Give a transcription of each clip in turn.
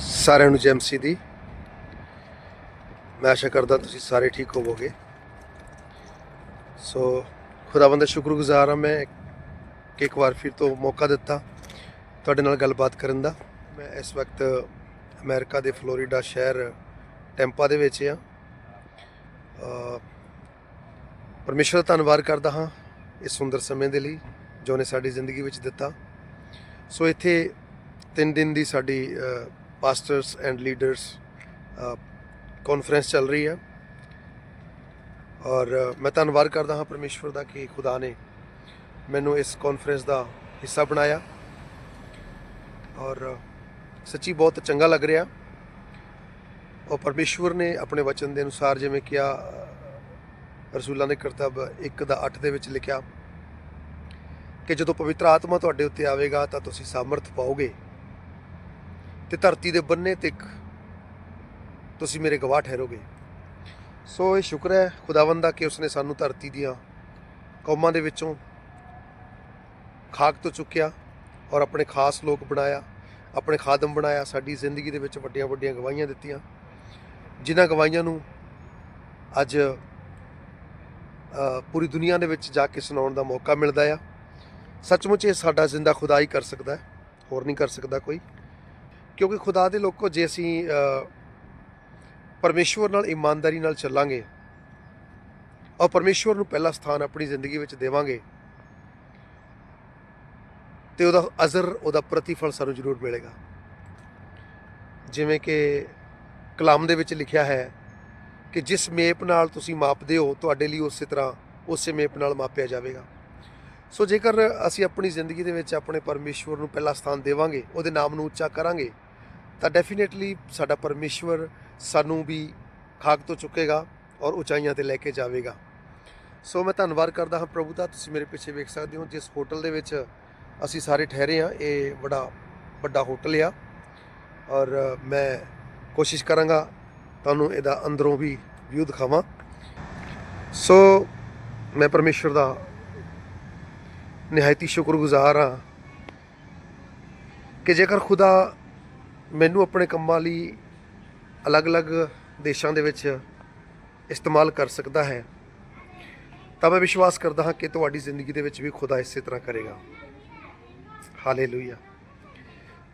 ਸਾਰਿਆਂ ਨੂੰ ਜੈਮਸੀ ਦੀ। ਮੈਂ ਆਸ਼ਾ ਕਰਦਾ ਤੁਸੀਂ ਸਾਰੇ ਠੀਕ ਹੋਵੋਗੇ। ਸੋ ਖੁਦਾਵੰਦ ਦਾ ਸ਼ੁਕਰਗੁਜ਼ਾਰ ਹਾਂ ਮੈਂ ਕਿ ਇੱਕ ਵਾਰ ਫਿਰ ਤੋਂ ਮੌਕਾ ਦਿੱਤਾ ਤੁਹਾਡੇ ਨਾਲ ਗੱਲਬਾਤ ਕਰਨ ਦਾ। ਮੈਂ ਇਸ ਵਕਤ ਅਮਰੀਕਾ ਦੇ ਫਲੋਰੀਡਾ ਸ਼ਹਿਰ ਟੈਂਪਾ ਦੇ ਵਿੱਚ ਆ ਪਰਮੇਸ਼ਰ ਦਾ ਧੰਨਵਾਦ ਕਰਦਾ ਹਾਂ ਇਸ ਸੁੰਦਰ ਸਮੇਂ ਦੇ ਲਈ ਜੋ ਨੇ ਸਾਡੀ ਜ਼ਿੰਦਗੀ ਵਿੱਚ ਦਿੱਤਾ। ਸੋ ਇੱਥੇ ਤਿੰਨ ਦਿਨ ਦੀ ਸਾਡੀ ਪਾਸਟਰਸ ਐਂਡ ਲੀਡਰਸ ਕਾਨਫਰੰਸ ਚੱਲ ਰਹੀ ਹੈ। ਔਰ ਮੈਂ ਧੰਨਵਾਦ ਕਰਦਾ ਹਾਂ ਪਰਮੇਸ਼ਵਰ ਦਾ ਕਿ ਖੁਦਾ ਨੇ ਮੈਨੂੰ ਇਸ ਕਾਨਫਰੰਸ ਦਾ ਹਿੱਸਾ ਬਣਾਇਆ। ਔਰ ਸੱਚੀ ਬਹੁਤ ਚੰਗਾ ਲੱਗ ਰਿਹਾ। ਔਰ ਪਰਮੇਸ਼ਵਰ ਨੇ ਆਪਣੇ ਵਚਨ ਦੇ ਅਨੁਸਾਰ ਜਿਵੇਂ ਕਿਹਾ ਅ, ਰਸੂਲਾਂ ਦੇ ਕਰਤੱਵ 1 ਦਾ 8 ਦੇ ਵਿੱਚ ਲਿਖਿਆ ਕਿ ਜਦੋਂ ਪਵਿੱਤਰ ਆਤਮਾ ਤੁਹਾਡੇ ਉੱਤੇ ਆਵੇਗਾ ਤਾਂ ਤੁਸੀਂ ਸਾਮਰਥ ਪਾਓਗੇ। ਤੇ ਧਰਤੀ ਦੇ ਬੰਨੇ ਤੱਕ ਤੁਸੀਂ ਮੇਰੇ ਗਵਾਹ ਠਹਿਰੋਗੇ। ਸੋ ਇਹ ਸ਼ੁਕਰ ਹੈ, ਖੁਦਾਵੰਦ ਦਾ ਕਿ ਉਸਨੇ ਸਾਨੂੰ ਧਰਤੀ ਦੀਆਂ ਕੌਮਾਂ ਦੇ ਵਿੱਚੋਂ ਖਾਕ ਤੋਂ ਚੁੱਕਿਆ ਔਰ ਆਪਣੇ ਖਾਸ ਲੋਕ ਬਣਾਇਆ, ਆਪਣੇ ਖਾਦਮ ਬਣਾਇਆ, ਸਾਡੀ ਜ਼ਿੰਦਗੀ ਦੇ ਵਿੱਚ ਵੱਡੀਆਂ ਵੱਡੀਆਂ ਗਵਾਹੀਆਂ ਦਿੱਤੀਆਂ, ਜਿਨ੍ਹਾਂ ਗਵਾਹੀਆਂ ਨੂੰ ਅੱਜ ਪੂਰੀ ਦੁਨੀਆ ਦੇ ਵਿੱਚ ਜਾ ਕੇ ਸੁਣਾਉਣ ਦਾ ਮੌਕਾ ਮਿਲਦਾ ਆ। ਸੱਚਮੁੱਚ ਇਹ ਸਾਡਾ ਜ਼ਿੰਦਾ ਖੁਦਾ ਹੀ ਕਰ ਸਕਦਾ ਹੈ, ਹੋਰ ਨਹੀਂ ਕਰ ਸਕਦਾ ਕੋਈ। ਕਿਉਂਕਿ ਖੁਦਾ ਦੇ ਲੋਕੋ ਜੇ ਅਸੀਂ ਅ, ਪਰਮੇਸ਼ਵਰ ਨਾਲ ਇਮਾਨਦਾਰੀ ਨਾਲ ਚੱਲਾਂਗੇ ਔਰ ਪਰਮੇਸ਼ਵਰ ਨੂੰ ਪਹਿਲਾ ਸਥਾਨ ਆਪਣੀ ਜ਼ਿੰਦਗੀ ਵਿੱਚ ਦੇਵਾਂਗੇ ਤੇ ਉਹਦਾ ਅਜ਼ਰ ਉਹਦਾ ਪ੍ਰਤੀਫਲ ਸਾਨੂੰ ਜ਼ਰੂਰ ਮਿਲੇਗਾ। ਜਿਵੇਂ ਕਿ ਕਲਾਮ ਦੇ ਵਿੱਚ ਲਿਖਿਆ ਹੈ ਕਿ ਜਿਸ ਮੇਪ ਨਾਲ ਤੁਸੀਂ ਮਾਪਦੇ ਹੋ ਤੁਹਾਡੇ ਲਈ ਉਸੇ ਤਰ੍ਹਾਂ ਉਸੇ ਮੇਪ ਨਾਲ ਮਾਪਿਆ ਜਾਵੇਗਾ। ਸੋ ਜੇਕਰ ਅਸੀਂ ਆਪਣੀ ਜ਼ਿੰਦਗੀ ਦੇ ਵਿੱਚ ਆਪਣੇ ਪਰਮੇਸ਼ਵਰ ਨੂੰ ਪਹਿਲਾ ਸਥਾਨ ਦੇਵਾਂਗੇ ਉਹਦੇ ਨਾਮ ਨੂੰ ਉੱਚਾ ਕਰਾਂਗੇ ਤਾਂ ਡੈਫੀਨੇਟਲੀ ਸਾਡਾ ਪਰਮੇਸ਼ਵਰ ਸਾਨੂੰ ਵੀ ਖਾਕ ਤੋਂ ਚੁੱਕੇਗਾ ਔਰ ਉਚਾਈਆਂ ਤੇ ਲੈ ਕੇ ਜਾਵੇਗਾ। ਸੋ ਮੈਂ ਧੰਨਵਾਦ ਕਰਦਾ ਹਾਂ ਪ੍ਰਭੂ ਦਾ, ਤੁਸੀਂ ਮੇਰੇ ਪਿੱਛੇ ਵੇਖ ਸਕਦੇ ਹੋ, ਜਿਸ ਹੋਟਲ ਦੇ ਵਿੱਚ ਅਸੀਂ ਸਾਰੇ ਠਹਿਰੇ ਹਾਂ, ਇਹ ਬੜਾ ਵੱਡਾ ਹੋਟਲ ਆ। ਔਰ ਮੈਂ ਕੋਸ਼ਿਸ਼ ਕਰਾਂਗਾ ਤੁਹਾਨੂੰ ਇਹਦਾ ਅੰਦਰੋਂ ਵੀ ਵਿਊ ਦਿਖਾਵਾਂ। ਸੋ ਮੈਂ ਪਰਮੇਸ਼ਵਰ ਦਾ ਨਿਹਾਇਤੀ ਸ਼ੁਕਰਗੁਜ਼ਾਰ ਹਾਂ ਕਿ ਜੇਕਰ ਖੁਦਾ ਮੈਨੂੰ ਆਪਣੇ ਕੰਮਾਂ ਲਈ ਅਲੱਗ-ਅਲੱਗ ਦੇਸ਼ਾਂ ਦੇ ਵਿੱਚ ਇਸਤੇਮਾਲ ਕਰ ਸਕਦਾ ਹੈ, ਤਾਂ ਮੈਂ ਵਿਸ਼ਵਾਸ ਕਰਦਾ ਹਾਂ ਕਿ ਤੁਹਾਡੀ ਜ਼ਿੰਦਗੀ ਦੇ ਵਿੱਚ ਵੀ ਖੁਦਾ ਇਸੇ ਤਰ੍ਹਾਂ ਕਰੇਗਾ। ਹਾਲੇਲੂਇਆ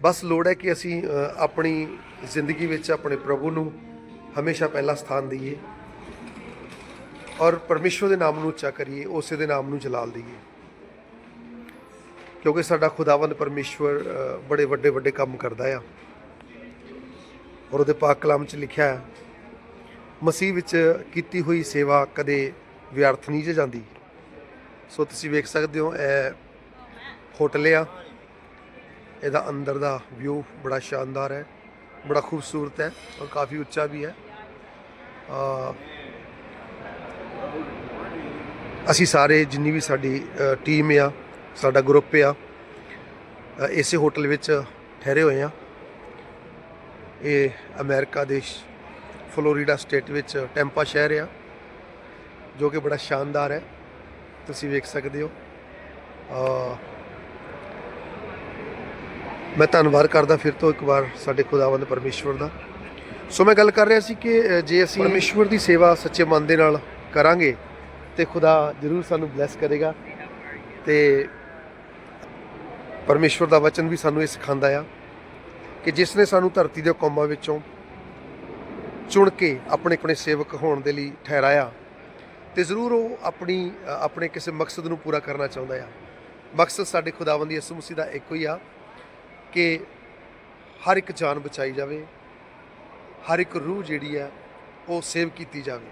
ਬਸ ਲੋੜ ਹੈ ਕਿ ਅਸੀਂ ਆਪਣੀ ਜ਼ਿੰਦਗੀ ਵਿੱਚ ਆਪਣੇ ਪ੍ਰਭੂ ਨੂੰ ਹਮੇਸ਼ਾ ਪਹਿਲਾ ਸਥਾਨ ਦਈਏ ਔਰ ਪਰਮੇਸ਼ਵਰ ਦੇ ਨਾਮ ਨੂੰ ਉੱਚਾ ਕਰੀਏ, ਉਸੇ ਦੇ ਨਾਮ ਨੂੰ ਜਲਾਲ ਦਈਏ। ਕਿਉਂਕਿ ਸਾਡਾ ਖੁਦਾਵੰਦ ਪਰਮੇਸ਼ਵਰ ਬੜੇ ਵੱਡੇ ਵੱਡੇ ਕੰਮ ਕਰਦਾ ਆ। ਔਰ ਉਹਦੇ ਪਾਕ ਕਲਾਮ 'ਚ ਲਿਖਿਆ ਹੈ, ਮਸੀਹ ਵਿੱਚ ਕੀਤੀ ਹੋਈ ਸੇਵਾ ਕਦੇ ਵਿਅਰਥ ਨਹੀਂ ਜੇ ਜਾਂਦੀ। ਸੋ ਤੁਸੀਂ ਵੇਖ ਸਕਦੇ ਹੋ, ਇਹ ਹੋਟਲ ਆ। ਇਹਦਾ ਅੰਦਰ ਦਾ ਵਿਊ ਬੜਾ ਸ਼ਾਨਦਾਰ ਹੈ, ਬੜਾ ਖੂਬਸੂਰਤ ਹੈ ਔਰ ਕਾਫੀ ਉੱਚਾ ਵੀ ਹੈ। ਅਸੀਂ ਸਾਰੇ ਜਿੰਨੀ ਵੀ ਸਾਡੀ ਟੀਮ ਆ, ਸਾਡਾ ਗਰੁੱਪ ਆ ਇਸੇ ਹੋਟਲ ਵਿੱਚ ਠਹਿਰੇ ਹੋਏ ਆ। ਇਹ ਅਮਰੀਕਾ ਦੇ ਫਲੋਰੀਡਾ ਸਟੇਟ ਵਿੱਚ ਟੈਂਪਾ ਸ਼ਹਿਰ ਆ, ਜੋ ਕਿ ਬੜਾ ਸ਼ਾਨਦਾਰ ਹੈ। ਤੁਸੀਂ ਵੇਖ ਸਕਦੇ ਹੋ। ਮੈਂ ਧੰਨਵਾਦ ਕਰਦਾ ਫਿਰ ਤੋਂ ਇੱਕ ਵਾਰ ਸਾਡੇ ਖੁਦਾਵੰਦ ਪਰਮੇਸ਼ਵਰ ਦਾ। ਸੋ ਮੈਂ ਗੱਲ ਕਰ ਰਿਹਾ ਸੀ ਕਿ ਜੇ ਅਸੀਂ ਪਰਮੇਸ਼ਵਰ ਦੀ ਸੇਵਾ ਸੱਚੇ ਮਨ ਦੇ ਨਾਲ ਕਰਾਂਗੇ, ਤੇ ਖੁਦਾ ਜ਼ਰੂਰ ਸਾਨੂੰ ਬਲੈਸ ਕਰੇਗਾ। ਤੇ ਪਰਮੇਸ਼ਵਰ ਦਾ ਵਚਨ ਵੀ ਸਾਨੂੰ ਇਹ ਸਿਖਾਉਂਦਾ ਆ ਕਿ ਜਿਸ ਨੇ ਸਾਨੂੰ ਧਰਤੀ ਦੇ ਕੌਮਾਂ ਵਿੱਚੋਂ ਚੁਣ ਕੇ ਆਪਣੇ ਆਪਣੇ ਸੇਵਕ ਹੋਣ ਦੇ ਲਈ ਠਹਿਰਾਇਆ ਤੇ ਜ਼ਰੂਰ ਉਹ ਆਪਣੀ ਆਪਣੇ ਕਿਸੇ ਮਕਸਦ ਨੂੰ ਪੂਰਾ ਕਰਨਾ ਚਾਹੁੰਦਾ ਆ। ਮਕਸਦ ਸਾਡੇ ਖੁਦਾਵੰਦ ਯਿਸੂ ਮਸੀਹ ਦਾ ਇੱਕੋ ਹੀ ਆ ਕਿ ਹਰ ਇੱਕ ਜਾਨ ਬਚਾਈ ਜਾਵੇ, ਹਰ ਇੱਕ ਰੂਹ ਜਿਹੜੀ ਆ ਉਹ ਸੇਵ ਕੀਤੀ ਜਾਵੇ।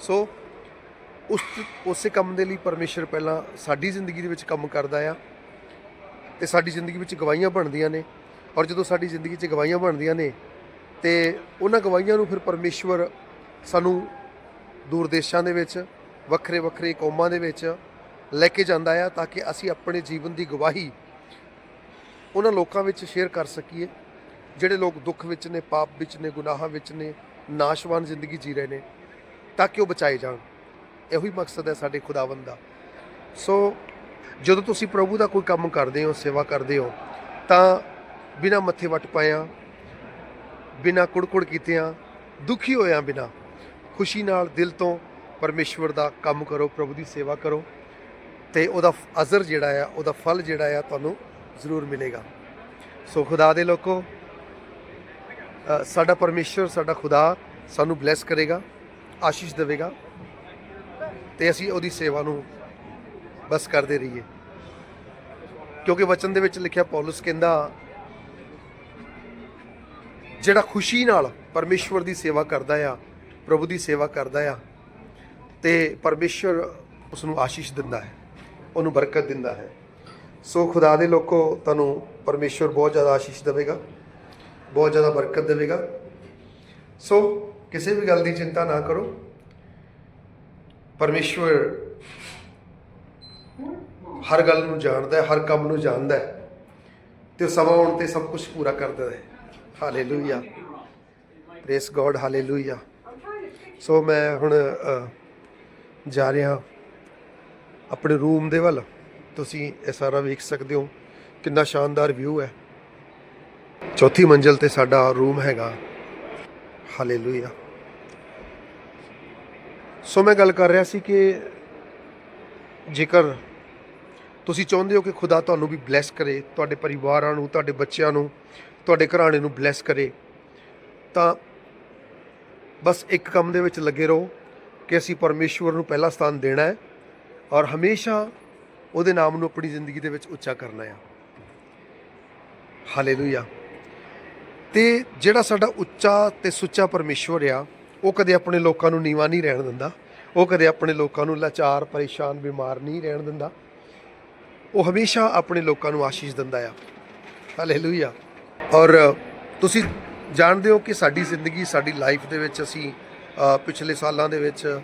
ਸੋ ਉਸ, ਉਸੇ ਕੰਮ ਦੇ ਲਈ ਪਰਮੇਸ਼ਰ ਪਹਿਲਾਂ ਸਾਡੀ ਜ਼ਿੰਦਗੀ ਦੇ ਵਿੱਚ ਕੰਮ ਕਰਦਾ ਆ ਤੇ ਸਾਡੀ ਜ਼ਿੰਦਗੀ ਵਿੱਚ ਗਵਾਹੀਆਂ ਬਣਦੀਆਂ ਨੇ। ਔਰ ਜਦੋਂ ਸਾਡੀ ਜ਼ਿੰਦਗੀ 'ਚ ਗਵਾਹੀਆਂ ਬਣਦੀਆਂ ਨੇ, ਤੇ ਉਹਨਾਂ ਗਵਾਹੀਆਂ ਨੂੰ ਫਿਰ ਪਰਮੇਸ਼ਵਰ ਸਾਨੂੰ ਦੂਰ ਦੇਸ਼ਾਂ ਦੇ ਵਿੱਚ, ਵੱਖਰੇ ਵੱਖਰੇ ਕੌਮਾਂ ਦੇ ਵਿੱਚ ਲੈ ਕੇ ਜਾਂਦਾ ਆ ਤਾਂ ਕਿ ਅਸੀਂ ਆਪਣੇ ਜੀਵਨ ਦੀ ਗਵਾਹੀ ਉਹਨਾਂ ਲੋਕਾਂ ਵਿੱਚ ਸ਼ੇਅਰ ਕਰ ਸਕੀਏ, ਜਿਹੜੇ ਲੋਕ ਦੁੱਖ ਵਿੱਚ ਨੇ, ਪਾਪ ਵਿੱਚ ਨੇ, ਗੁਨਾਹਾਂ ਵਿੱਚ ਨੇ, ਨਾਸ਼ਵਾਨ ਜ਼ਿੰਦਗੀ ਜੀ ਰਹੇ ਨੇ, ਤਾਂ ਕਿ ਉਹ ਬਚਾਏ ਜਾਣ। ਇਹੋ ਹੀ ਮਕਸਦ ਹੈ ਸਾਡੇ ਖੁਦਾਵੰਦ ਦਾ। ਸੋ ਜਦੋਂ ਤੁਸੀਂ ਪ੍ਰਭੂ ਦਾ ਕੋਈ ਕੰਮ ਕਰਦੇ ਹੋ, ਸੇਵਾ ਕਰਦੇ ਹੋ, ਤਾਂ ਬਿਨਾਂ ਮੱਥੇ ਵੱਟ ਪਾਇਆ ਬਿਨਾਂ ਕੁੜਕੁੜ ਕੀਤਿਆਂ ਦੁਖੀ ਹੋਇਆ ਬਿਨਾਂ। ਖੁਸ਼ੀ ਨਾਲ ਦਿਲ ਤੋਂ ਪਰਮੇਸ਼ਵਰ ਦਾ ਕੰਮ ਕਰੋ, ਪ੍ਰਭੂ ਦੀ ਸੇਵਾ ਕਰੋ ਤੇ ਉਹਦਾ ਅਜ਼ਰ ਜਿਹੜਾ ਆ, ਉਹਦਾ ਫਲ ਜਿਹੜਾ ਆ ਤੁਹਾਨੂੰ ਜ਼ਰੂਰ ਮਿਲੇਗਾ। ਸੋ ਖੁਦਾ ਦੇ ਲੋਕੋ ਸਾਡਾ ਪਰਮੇਸ਼ਵਰ, ਸਾਡਾ ਖੁਦਾ ਸਾਨੂੰ ਬਲੈਸ ਕਰੇਗਾ, ਆਸ਼ੀਸ਼ ਦੇਵੇਗਾ ਤੇ ਅਸੀਂ ਉਹਦੀ ਸੇਵਾ ਨੂੰ ਬਸ ਕਰਦੇ ਰਹੀਏ। ਕਿਉਂਕਿ ਵਚਨ ਦੇ ਵਿੱਚ ਲਿਖਿਆ, ਪੌਲਸ ਕਹਿੰਦਾ ਜਿਹੜਾ ਖੁਸ਼ੀ ਨਾਲ ਪਰਮੇਸ਼ਵਰ ਦੀ ਸੇਵਾ ਕਰਦਾ ਆ, ਪ੍ਰਭੂ ਦੀ ਸੇਵਾ ਕਰਦਾ ਆ, ਤੇ ਪਰਮੇਸ਼ਵਰ ਉਸ ਨੂੰ ਆਸ਼ੀਸ਼ ਦਿੰਦਾ ਹੈ, ਉਹਨੂੰ ਬਰਕਤ ਦਿੰਦਾ ਹੈ। ਸੋ ਖੁਦਾ ਦੇ ਲੋਕੋ, ਤੁਹਾਨੂੰ ਪਰਮੇਸ਼ਵਰ ਬਹੁਤ ਜ਼ਿਆਦਾ ਆਸ਼ੀਸ਼ ਦੇਵੇਗਾ, ਬਹੁਤ ਜ਼ਿਆਦਾ ਬਰਕਤ ਦੇਵੇਗਾ। ਸੋ ਕਿਸੇ ਵੀ ਗੱਲ ਦੀ ਚਿੰਤਾ ਨਾ ਕਰੋ। ਪਰਮੇਸ਼ਵਰ ਹਰ ਗੱਲ ਨੂੰ ਜਾਣਦਾ ਹੈ, ਹਰ ਕੰਮ ਨੂੰ ਜਾਣਦਾ ਹੈ, ਤੇ ਸਮਾਂ ਆਉਣ ਤੇ ਸਭ ਕੁਝ ਪੂਰਾ ਕਰ ਦਿੰਦਾ ਹੈ। ਹਾਲੇਲੂਇਆ ਪ੍ਰੇਸ ਗੋਡ ਹਾਲੇਲੂਇਆ ਸੋ ਮੈਂ ਹੁਣ ਜਾ ਰਿਹਾ ਆਪਣੇ ਰੂਮ ਦੇ ਵੱਲ। ਤੁਸੀਂ ਇਹ ਸਾਰਾ ਵੇਖ ਸਕਦੇ ਹੋ। ਕਿੰਨਾ ਸ਼ਾਨਦਾਰ ਵਿਊ ਹੈ। ਚੌਥੀ ਮੰਜ਼ਲ ਤੇ ਸਾਡਾ ਰੂਮ ਹੈਗਾ। ਹਾਲੇਲੂਇਆ ਸੋ ਮੈਂ ਗੱਲ ਕਰ ਰਿਹਾ ਸੀ ਕਿ ਜੇਕਰ ਤੁਸੀਂ ਚਾਹੁੰਦੇ ਹੋ ਕਿ ਖੁਦਾ ਤੁਹਾਨੂੰ ਵੀ ਬਲੈਸ ਕਰੇ, ਤੁਹਾਡੇ ਪਰਿਵਾਰਾਂ ਨੂੰ, ਤੁਹਾਡੇ ਬੱਚਿਆਂ ਨੂੰ ਤੁਹਾਡੇ ਘਰਾਣੇ ਨੂੰ ਬਲੈਸ ਕਰੇ, ਤਾਂ ਬਸ ਇੱਕ ਕੰਮ ਦੇ ਵਿੱਚ ਲੱਗੇ ਰਹੋ ਕਿ ਅਸੀਂ ਪਰਮੇਸ਼ਵਰ ਨੂੰ ਪਹਿਲਾ ਸਥਾਨ ਦੇਣਾ ਹੈ ਔਰ ਹਮੇਸ਼ਾ ਉਹਦੇ ਨਾਮ ਨੂੰ ਆਪਣੀ ਜ਼ਿੰਦਗੀ ਦੇ ਵਿੱਚ ਉੱਚਾ ਕਰਨਾ ਹੈ। ਹਾਲੇਲੂਇਆ ਤੇ ਜਿਹੜਾ ਸਾਡਾ ਉੱਚਾ ਤੇ ਸੁੱਚਾ ਪਰਮੇਸ਼ਵਰ ਆ, ਉਹ ਕਦੇ ਆਪਣੇ ਲੋਕਾਂ ਨੂੰ ਨੀਵਾ ਨਹੀਂ ਰਹਿਣ ਦਿੰਦਾ, ਉਹ ਕਦੇ ਆਪਣੇ ਲੋਕਾਂ ਨੂੰ ਲਾਚਾਰ, ਪਰੇਸ਼ਾਨ, ਬਿਮਾਰ ਨਹੀਂ ਰਹਿਣ ਦਿੰਦਾ, ਉਹ ਹਮੇਸ਼ਾ ਆਪਣੇ ਲੋਕਾਂ ਨੂੰ ਆਸ਼ੀਸ਼ ਦਿੰਦਾ ਆ। ਹਾਲੇਲੂਇਆ ਔਰ ਤੁਸੀਂ ਜਾਣਦੇ ਹੋ ਕਿ ਸਾਡੀ ਜ਼ਿੰਦਗੀ, ਸਾਡੀ ਲਾਈਫ ਦੇ ਵਿੱਚ ਅਸੀਂ ਪਿਛਲੇ ਸਾਲਾਂ ਦੇ ਵਿੱਚ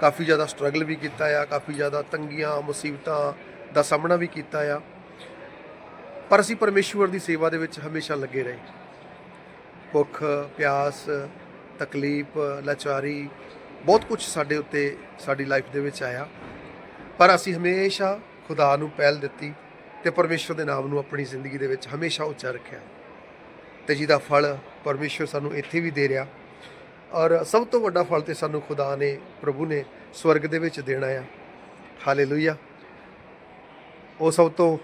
ਕਾਫੀ ਜ਼ਿਆਦਾ ਸਟਰਗਲ ਵੀ ਕੀਤਾ ਆ, ਕਾਫੀ ਜ਼ਿਆਦਾ ਤੰਗੀਆਂ, ਮੁਸੀਬਤਾਂ ਦਾ ਸਾਹਮਣਾ ਵੀ ਕੀਤਾ ਆ। ਪਰ ਅਸੀਂ ਪਰਮੇਸ਼ਵਰ ਦੀ ਸੇਵਾ ਦੇ ਵਿੱਚ ਹਮੇਸ਼ਾ ਲੱਗੇ ਰਹੇ। ਭੁੱਖ, ਪਿਆਸ, ਤਕਲੀਫ, ਲਾਚਾਰੀ, ਬਹੁਤ ਕੁਝ ਸਾਡੇ ਉੱਤੇ, ਸਾਡੀ ਲਾਈਫ ਦੇ ਵਿੱਚ ਆਇਆ। ਪਰ ਅਸੀਂ ਹਮੇਸ਼ਾ ਖੁਦਾ ਨੂੰ ਪਹਿਲ ਦਿੱਤੀ ਤੇ ਪਰਮੇਸ਼ਵਰ ਦੇ ਨਾਮ ਨੂੰ ਆਪਣੀ ਜ਼ਿੰਦਗੀ ਦੇ ਵਿੱਚ ਹਮੇਸ਼ਾ ਉੱਚਾ ਰੱਖਿਆ। ਤੇ ਜਿਹਦਾ ਫਲ ਪਰਮੇਸ਼ਵਰ ਸਾਨੂੰ ਇੱਥੇ ਵੀ ਦੇ ਰਿਹਾ। ਔਰ ਸਭ ਤੋਂ ਵੱਡਾ ਫਲ ਤੇ ਸਾਨੂੰ ਖੁਦਾ ਨੇ, ਪ੍ਰਭੂ ਨੇ ਸਵਰਗ ਦੇ ਵਿੱਚ ਦੇਣਾ ਆ। ਹਾਲੇਲੂਇਆ। ਉਹ ਸਭ ਤੋਂ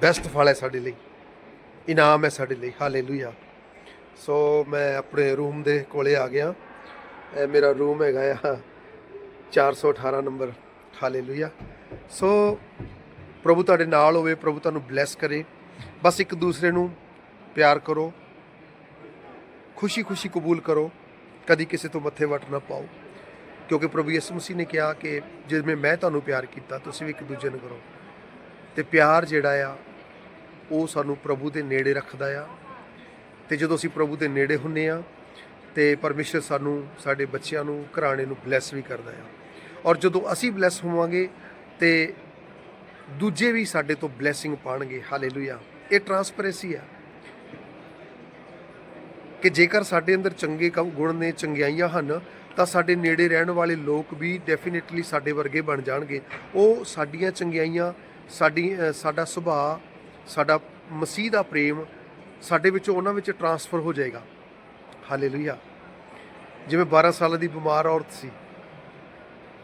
ਬੈਸਟ ਫਲ ਹੈ ਸਾਡੇ ਲਈ। ਇਨਾਮ ਹੈ ਸਾਡੇ ਲਈ। ਹਾਲੇਲੂਇਆ। ਸੋ ਮੈਂ ਆਪਣੇ ਰੂਮ ਦੇ ਕੋਲੇ ਆ ਗਿਆ। ਇਹ ਮੇਰਾ ਰੂਮ ਹੈਗਾ ਆ 418 ਨੰਬਰ। ਹਾਲੇਲੂਇਆ। ਸੋ ਪ੍ਰਭੂ ਤੁਹਾਡੇ ਨਾਲ ਹੋਵੇ, ਪ੍ਰਭੂ ਤੁਹਾਨੂੰ ਬਲੈਸ ਕਰੇ। ਬਸ ਇੱਕ ਦੂਸਰੇ ਨੂੰ ਪਿਆਰ ਕਰੋ, ਖੁਸ਼ੀ-ਖੁਸ਼ੀ ਕਬੂਲ ਕਰੋ, ਕਦੀ ਕਿਸੇ ਤੋਂ ਮੱਥੇ ਵੱਟ ਨਾ ਪਾਓ। ਕਿਉਂਕਿ ਪ੍ਰਭੂ ਯਿਸੂ ਮਸੀਹ ਨੇ ਕਿਹਾ ਕਿ ਜਿਵੇਂ ਮੈਂ ਤੁਹਾਨੂੰ ਪਿਆਰ ਕੀਤਾ, ਤੁਸੀਂ ਵੀ ਇੱਕ ਦੂਜੇ ਨੂੰ ਕਰੋ। ਤੇ ਪਿਆਰ ਜਿਹੜਾ ਆ, ਉਹ ਸਾਨੂੰ ਪ੍ਰਭੂ ਦੇ ਨੇੜੇ ਰੱਖਦਾ ਆ। ਤੇ ਜਦੋਂ ਅਸੀਂ ਪ੍ਰਭੂ ਦੇ ਨੇੜੇ ਹੁੰਨੇ ਆ, ਤੇ ਪਰਮੇਸ਼ਰ ਸਾਨੂੰ, ਸਾਡੇ ਬੱਚਿਆਂ ਨੂੰ, ਘਰਾਣੇ ਨੂੰ ਬਲੈਸ ਵੀ ਕਰਦਾ ਆ। ਔਰ ਜਦੋਂ ਅਸੀਂ ਬਲੈਸ ਹੋਵਾਂਗੇ, ਤੇ ਦੂਜੇ ਵੀ ਸਾਡੇ ਤੋਂ ਬਲੇਸਿੰਗ ਪਾਣਗੇ। ਹਾਲੇਲੂਇਆ ਇਹ ਟਰਾਂਸਪਰੈਂਸੀ ਆ। ਕਿ ਜੇਕਰ ਸਾਡੇ ਅੰਦਰ ਚੰਗੇ ਕੰਮ, ਗੁਣ ਨੇ ਚੰਗਿਆਈਆਂ ਹਨ, ਤਾਂ ਸਾਡੇ ਨੇੜੇ ਰਹਿਣ ਵਾਲੇ ਲੋਕ ਵੀ ਡੈਫੀਨਿਟਲੀ ਸਾਡੇ ਵਰਗੇ ਬਣ ਜਾਣਗੇ। ਉਹ ਸਾਡੀਆਂ ਚੰਗਿਆਈਆਂ, ਸਾਡੀ ਸਾਡਾ ਸੁਭਾਅ, ਸਾਡਾ ਮਸੀਹ ਦਾ ਪ੍ਰੇਮ ਸਾਡੇ ਵਿੱਚੋਂ ਉਹਨਾਂ ਵਿੱਚ ਟਰਾਂਸਫਰ ਹੋ ਜਾਏਗਾ। ਹਾਲੇਲੂਇਆ ਜਿਵੇਂ 12 ਸਾਲਾਂ ਦੀ ਬਿਮਾਰ ਔਰਤ ਸੀ,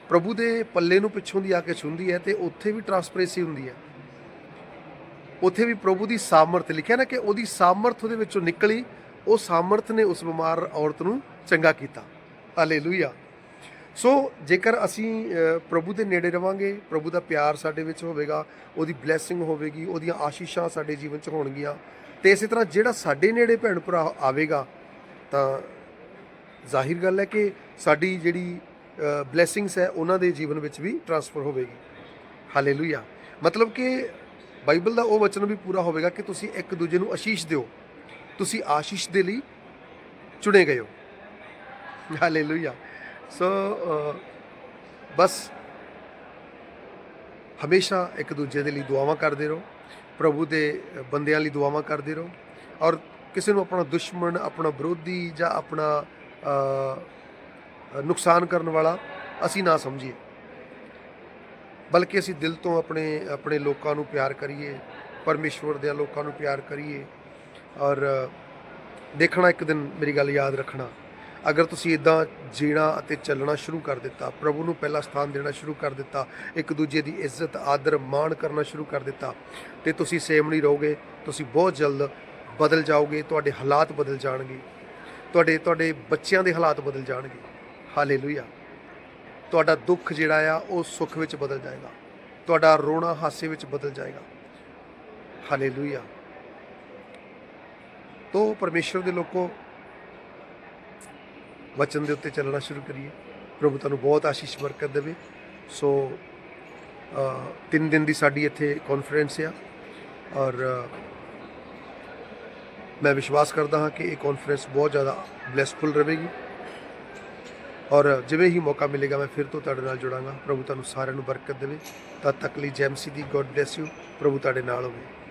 ਪ੍ਰਭੂ ਦੇ ਪੱਲੇ ਨੂੰ ਪਿੱਛੋਂ ਦੀ ਆ ਕੇ ਛੁੰਦੀ ਹੈ ਤੇ ਉੱਥੇ ਵੀ ਟਰਾਂਸਪਰੈਂਸੀ ਹੁੰਦੀ ਹੈ। ਉੱਥੇ ਵੀ ਪ੍ਰਭੂ ਦੀ ਸਾਮਰਥ, ਲਿਖਿਆ ਨਾ ਕਿ ਉਹਦੀ ਸਾਮਰਥ ਉਹਦੇ ਵਿੱਚੋਂ ਨਿਕਲੀ ਉਹ ਸਾਮਰਥ ਨੇ ਉਸ ਬਿਮਾਰ ਔਰਤ ਨੂੰ ਚੰਗਾ ਕੀਤਾ। ਹਾਲੇਲੂਇਆ। ਸੋ ਜੇਕਰ ਅਸੀਂ ਪ੍ਰਭੂ ਦੇ ਨੇੜੇ ਰਵਾਂਗੇ, ਪ੍ਰਭੂ ਦਾ ਪਿਆਰ ਸਾਡੇ ਵਿੱਚ ਹੋਵੇਗਾ, ਉਹਦੀ ਬਲੇਸਿੰਗ ਹੋਵੇਗੀ, ਉਹਦੀਆਂ ਆਸ਼ੀਸ਼ਾਂ ਸਾਡੇ ਜੀਵਨ 'ਚ ਹੋਣਗੀਆਂ, ਤੇ ਇਸੇ ਤਰ੍ਹਾਂ ਜਿਹੜਾ ਸਾਡੇ ਨੇੜੇ ਭੈਣ ਭਰਾ ਆਵੇਗਾ, ਤਾਂ ਜ਼ਾਹਿਰ ਗੱਲ ਹੈ ਕਿ ਸਾਡੀ ਜਿਹੜੀ ਬਲੇਸਿੰਗਸ ਹੈ, ਉਹਨਾਂ ਦੇ ਜੀਵਨ ਵਿੱਚ ਵੀ ਟਰਾਂਸਫਰ ਹੋਵੇਗੀ। ਹਾਲੇਲੂਇਆ। ਮਤਲਬ ਕਿ ਬਾਈਬਲ ਦਾ ਉਹ ਵਚਨ ਵੀ ਪੂਰਾ ਹੋਵੇਗਾ ਕਿ ਤੁਸੀਂ ਇੱਕ ਦੂਜੇ ਨੂੰ ਆਸ਼ੀਸ਼ ਦਿਓ। ਤੁਸੀਂ ਆਸ਼ੀਸ਼ ਦੇ ਲਈ ਚੁਣੇ ਗਏ ਹੋ। ਹਾਲੇਲੂਇਆ ਸੋ ਬਸ ਹਮੇਸ਼ਾ ਇੱਕ ਦੂਜੇ ਦੇ ਲਈ ਦੁਆਵਾਂ ਕਰਦੇ ਰਹੋ, ਪ੍ਰਭੂ ਦੇ ਬੰਦਿਆਂ ਲਈ ਦੁਆਵਾਂ ਕਰਦੇ ਰਹੋ ਔਰ ਕਿਸੇ ਨੂੰ ਆਪਣਾ ਦੁਸ਼ਮਣ, ਆਪਣਾ ਵਿਰੋਧੀ ਜਾਂ ਆਪਣਾ ਨੁਕਸਾਨ ਕਰਨ ਵਾਲਾ ਅਸੀਂ ਨਾ ਸਮਝੀਏ। ਬਲਕਿ ਅਸੀਂ ਦਿਲ ਤੋਂ ਆਪਣੇ ਆਪਣੇ ਲੋਕਾਂ ਨੂੰ ਪਿਆਰ ਕਰੀਏ, ਪਰਮੇਸ਼ਵਰ ਦੇ ਲੋਕਾਂ ਨੂੰ ਪਿਆਰ ਕਰੀਏ ਔਰ ਦੇਖਣਾ ਇੱਕ ਦਿਨ ਮੇਰੀ ਗੱਲ ਯਾਦ ਰੱਖਣਾ। ਅਗਰ ਤੁਸੀਂ ਇਦਾਂ ਜੀਣਾ ਅਤੇ ਚੱਲਣਾ ਸ਼ੁਰੂ ਕਰ ਦਿੱਤਾ, ਪ੍ਰਭੂ ਨੂੰ ਪਹਿਲਾ ਸਥਾਨ ਦੇਣਾ ਸ਼ੁਰੂ ਕਰ ਦਿੱਤਾ, ਇੱਕ ਦੂਜੇ ਦੀ ਇੱਜ਼ਤ, ਆਦਰ, ਮਾਣ ਕਰਨਾ ਸ਼ੁਰੂ ਕਰ ਦਿੱਤਾ, ਤੇ ਤੁਸੀਂ ਸੇਮ ਨਹੀਂ ਰਹੋਗੇ, ਤੁਸੀਂ ਬਹੁਤ ਜਲਦ ਬਦਲ ਜਾਓਗੇ, ਤੁਹਾਡੇ ਹਾਲਾਤ ਬਦਲ ਜਾਣਗੇ। ਤੁਹਾਡੇ ਤੁਹਾਡੇ ਬੱਚਿਆਂ ਦੇ ਹਾਲਾਤ ਬਦਲ ਜਾਣਗੇ। ਹਾਲੇਲੂਇਆ। ਤੁਹਾਡਾ ਦੁੱਖ ਜਿਹੜਾ ਆ, ਉਹ ਸੁੱਖ ਵਿੱਚ ਬਦਲ ਜਾਏਗਾ। ਤੁਹਾਡਾ ਰੋਣਾ ਹਾਸੇ ਵਿੱਚ ਬਦਲ ਜਾਏਗਾ। ਹਾਲੇਲੂਇਆ। ਤੋ ਪਰਮੇਸ਼ਰ ਦੇ ਲੋਕੋ ਵਚਨ ਦੇ ਉੱਤੇ ਚੱਲਣਾ ਸ਼ੁਰੂ ਕਰੀਏ। ਪ੍ਰਭੂ ਤੁਹਾਨੂੰ ਬਹੁਤ ਆਸ਼ੀਸ਼ ਬਰਕਤ ਦੇਵੇ। ਸੋ ਤਿੰਨ ਦਿਨ ਦੀ ਸਾਡੀ ਇੱਥੇ ਕਾਨਫਰੰਸ ਆ। ਔਰ, ਮੈਂ ਵਿਸ਼ਵਾਸ ਕਰਦਾ ਹਾਂ ਕਿ ਇਹ ਕਾਨਫਰੰਸ ਬਹੁਤ ਜ਼ਿਆਦਾ ਬਲੈਸਫੁਲ ਰਹੇਗੀ। ਔਰ ਜਿਵੇਂ ਹੀ ਮੌਕਾ ਮਿਲੇਗਾ, ਮੈਂ ਫਿਰ ਤੋਂ ਤੁਹਾਡੇ ਨਾਲ ਜੁੜਾਂਗਾ। ਪ੍ਰਭੂ ਤੁਹਾਨੂੰ ਸਾਰਿਆਂ ਨੂੰ ਬਰਕਤ ਦੇਵੇ। ਤਦ ਤੱਕ ਲਈ ਜੈਮਸੀ ਦੀ ਗੋਡ ਬlesਸ ਯੂ ਪ੍ਰਭੂ ਤੁਹਾਡੇ ਨਾਲ ਹੋਵੇ।